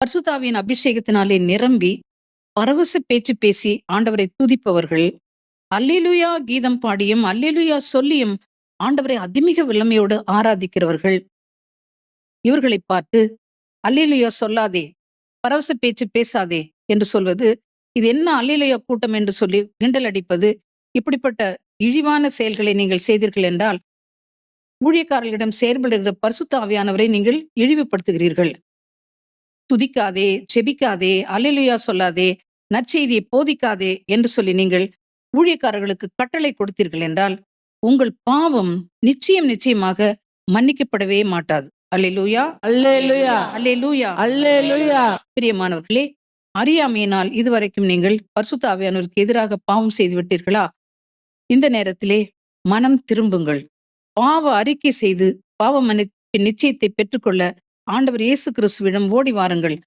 பரிசுத்தாவியின் அபிஷேகத்தினாலே நிரம்பி பரவச பேச்சு பேசி ஆண்டவரை துதிப்பவர்கள். அல்லிலுயா கீதம் பாடியும் அல்லிலுயா சொல்லியும் ஆண்டவரை அதிமிக வல்லமையோடு ஆராதிக்கிறவர்கள். இவர்களை பார்த்து அல்லிலுயா சொல்லாதே பரவச பேச்சு பேசாதே என்று சொல்வது இது என்ன அல்லிலுயா கூட்டம் என்று சொல்லி கிண்டல் அடிப்பது இப்படிப்பட்ட இழிவான செயல்களை நீங்கள் செய்தீர்கள் என்றால் ஊழியக்காரர்களிடம் செயல்படுகிற பரிசுத்த ஆவியானவரை நீங்கள் இழிவுபடுத்துகிறீர்கள். துதிக்காதே செபிக்காதே அல்லேலூயா சொல்லாதே நற்செய்தியை போதிக்காதே என்று சொல்லி நீங்கள் ஊழியக்காரர்களுக்கு கட்டளை கொடுத்தீர்கள் என்றால் உங்கள் பாவம் நிச்சயம் நிச்சயமாக மன்னிக்கப்படவே மாட்டாது. அல்லேலூயா. அல்லேலூயா. அல்லேலூயா. அல்லேலூயா. பிரியமானவர்களே அறியாமையினால் இதுவரைக்கும் நீங்கள் பரிசுத்த ஆவியானவருக்கு எதிராக பாவம் செய்து விட்டீர்களா? இந்த நேரத்திலே மனம் திரும்புங்கள். பாவ அறிக்கை செய்து பாவ மன்னிப்பின் நிச்சயத்தை பெற்றுக்கொள்ள ஆண்டவர் இயேசு கிறிஸ்துவிடம் ஓடி வாருங்கள்.